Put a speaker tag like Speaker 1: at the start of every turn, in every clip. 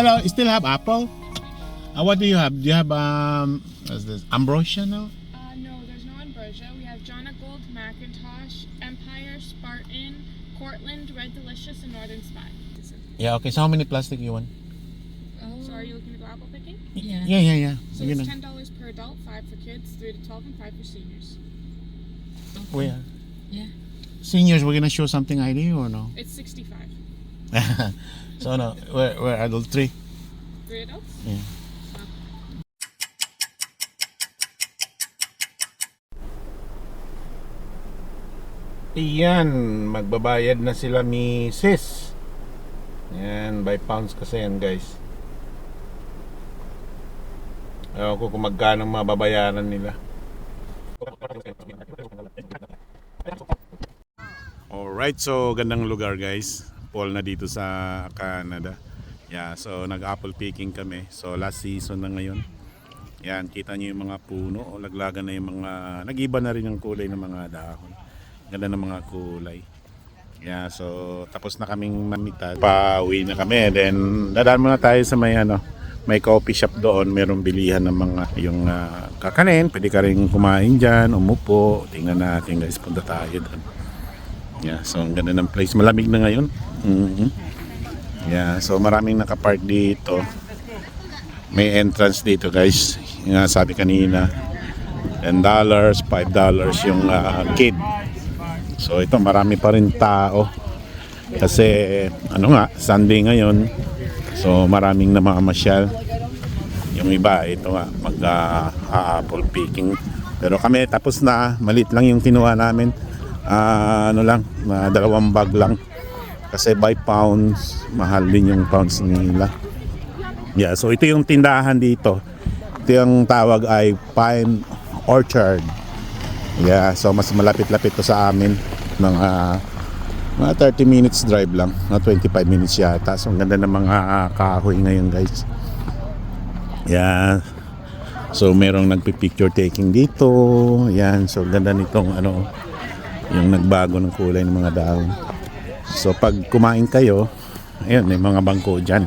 Speaker 1: Pero you still have apple? Uh, what do you have? Do you have um what's this? Ambrosia now?
Speaker 2: Uh, no, there's no Ambrosia. We have Jonna Gold, Macintosh, Empire, Spartan, Cortland, Red Delicious, and Northern Spy.
Speaker 1: Yeah, okay. So how many plastic you want?
Speaker 2: So are you looking to go apple picking?
Speaker 3: Yeah.
Speaker 1: Yeah, yeah, yeah.
Speaker 2: So it's ten dollars per adult, five for kids, three to twelve, and five for seniors.
Speaker 1: Where?
Speaker 3: Yeah.
Speaker 1: Seniors, we're gonna show something ID or no?
Speaker 2: It's sixty-five.
Speaker 1: so no, we're, we're adult three.
Speaker 2: Three adults.
Speaker 1: Yeah. Iyan, magbabayad na sila misis. Yan, by pounds kasi yan guys. Ewan ko kung magkano mababayaran nila. Alright, so gandang lugar guys. Paul na dito sa Canada. Yeah, so nag-apple picking kami. So last season na ngayon. Yan, kita niyo yung mga puno. O laglagan na yung mga... Nag-iba na rin yung kulay ng mga dahon. Ganda ng mga kulay. Yeah, so tapos na kaming mamita. Pauwi na kami. Then dadaan muna tayo sa may ano, may coffee shop doon. Merong bilihan ng mga yung ah, kakanin. Pwede ka rin kumain dyan, umupo. Tingnan natin guys, punta tayo doon. Yeah, so ang ganda ng place. Malamig na ngayon. Mhm. Yeah, so maraming nakapark dito. May entrance dito guys. Yung nga sabi kanina. $10, $5 yung ah, kid. So ito marami pa rin tao. Kasi ano nga, Sunday ngayon. So maraming namamasyal. Yung iba, ito nga, mag-apple picking. Pero kami tapos na, malit lang yung kinuha namin. Ah, ano lang, mga dalawang bag lang. Kasi by pounds, mahal din yung pounds nila. Yeah, so ito yung tindahan dito. Ito yung tawag ay Pine Orchard. Yeah, so mas malapit-lapit to sa amin. Mga mga 30 minutes drive lang, na 25 minutes yata. So ang ganda ng mga kahoy ngayon, guys. Yeah. So merong nagpi-picture taking dito. Yan, so ganda nitong ano yung nagbago ng kulay ng mga dahon. So pag kumain kayo, ayun, may mga bangko diyan.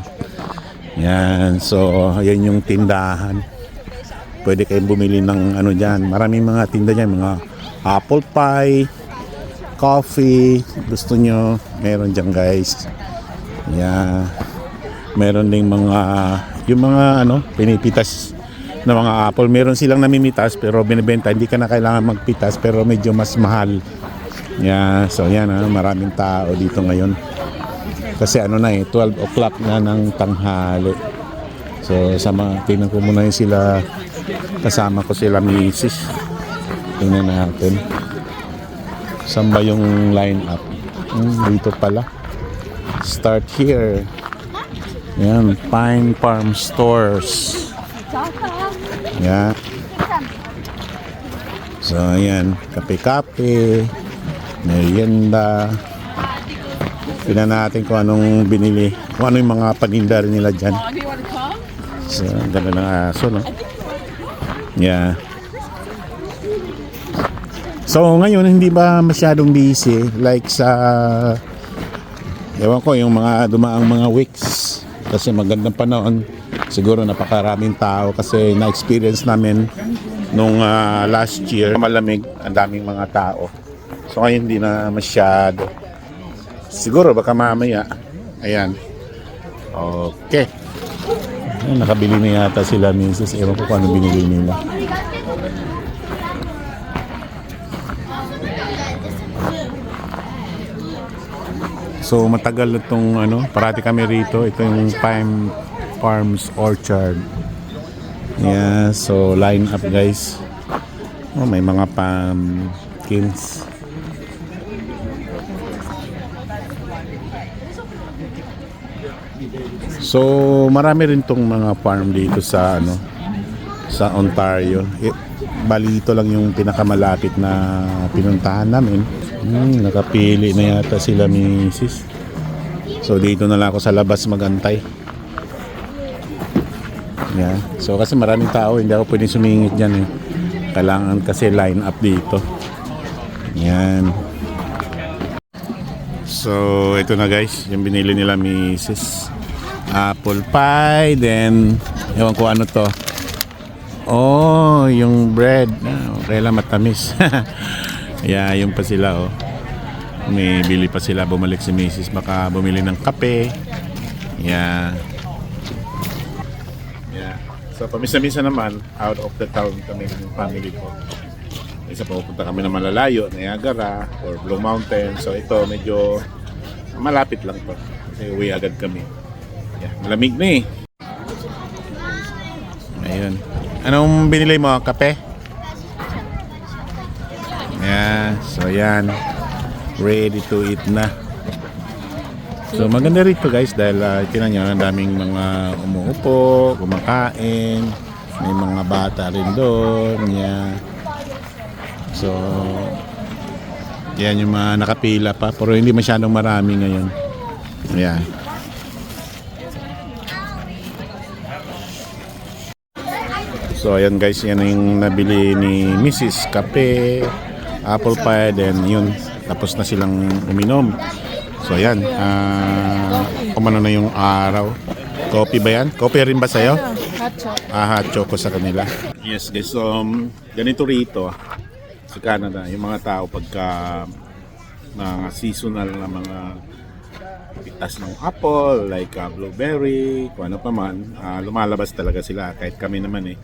Speaker 1: Yan, so ayan yung tindahan. Pwede kayong bumili ng ano diyan. Maraming mga tinda diyan, mga apple pie, coffee, gusto nyo, meron diyan guys. Yeah. Meron ding mga yung mga ano, pinipitas na mga apple. Meron silang namimitas pero binibenta, hindi ka na kailangan magpitas pero medyo mas mahal. Yeah, so yan ah, maraming tao dito ngayon. Kasi ano na eh, 12 o'clock na ng tanghali. So sa mga, tingnan ko muna yung sila, kasama ko sila misis. Tingnan natin. Saan ba yung line up? Hmm, dito pala. Start here. Yan, Pine Farm Stores. Yan. So, ayan. Kape-kape. Merienda. Tingnan natin kung anong binili. Kung ano yung mga paninda rin nila dyan. So, ang ganda ng aso, no? Yeah. So, ngayon, hindi ba masyadong busy? Like sa... Ewan ko, yung mga dumaang mga weeks. Kasi magandang panahon. Siguro napakaraming tao kasi na-experience namin nung ah, last year. Malamig, ang daming mga tao. So, ngayon hindi na masyado. Siguro baka mamaya. Ayan. Okay. Nakabili na yata sila misis. Ewan ko kung ano binili nila. So matagal itong ano, parati kami rito. Ito yung Pine Farms Orchard. Yeah, so line up guys. Oh, may mga pumpkins. So marami rin tong mga farm dito sa ano sa Ontario. Eh, bali ito lang yung pinakamalapit na pinuntahan namin. Hmm, nakapili na yata sila misis. So dito na lang ako sa labas magantay. Yeah. So kasi maraming tao, hindi ako pwedeng sumingit dyan eh. Kailangan kasi line up dito. Yan. So ito na guys, yung binili nila misis. Apple pie, then ewan ko ano to. Oh, yung bread. Ah, Okay lang matamis. yeah, yung pa sila oh. May bili pa sila bumalik si Mrs. Baka bumili ng kape. Yeah. Yeah. So pamisa-misa naman out of the town kami ng family ko. Isa pa pupunta kami na malalayo, Niagara or Blue Mountain. So ito medyo malapit lang to. Kasi uwi agad kami. Yeah, malamig na eh. Ayun. Anong binili mo? Kape? Yeah, so yan. Ready to eat na. So maganda rito guys dahil uh, tinan nyo, ang daming mga umuupo, kumakain, may mga bata rin doon. Yeah. So, yan yung mga nakapila pa, pero hindi masyadong marami ngayon. Yeah. So ayan guys, yan yung nabili ni Mrs. Kape, apple pie, then yun, tapos na silang uminom. So ayan, ah kumano na yung araw. Coffee ba yan? Coffee rin ba sa'yo?
Speaker 2: Hot chocolate.
Speaker 1: Ah, hot choco sa kanila. Yes guys, so um, ganito rito sa Canada, yung mga tao pagka mga seasonal na mga pitas ng apple, like uh, blueberry, kung ano pa man, ah, lumalabas talaga sila kahit kami naman eh.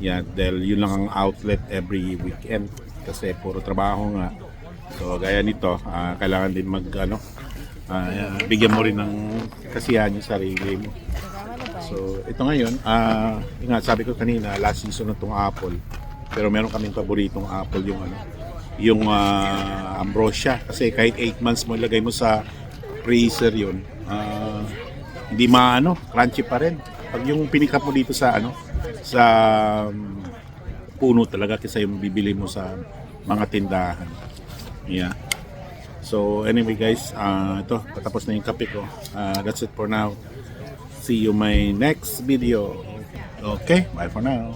Speaker 1: Yeah, dahil yun lang ang outlet every weekend kasi puro trabaho nga. So gaya nito, ah, kailangan din mag ano, ah, bigyan mo rin ng kasiyahan yung sarili mo. So, ito ngayon, yun nga, sabi ko kanina, last season na itong apple. Pero meron kaming paboritong apple yung ano, yung ah, ambrosia. Kasi kahit 8 months mo ilagay mo sa freezer yun, ah, hindi maano, crunchy pa rin. Pag yung pinikap mo dito sa ano, sa um, puno talaga kasi yung bibili mo sa mga tindahan. Yeah. So anyway guys, ah, ito, patapos na yung kape ko. Ah, that's it for now. See you my next video. Okay, bye for now.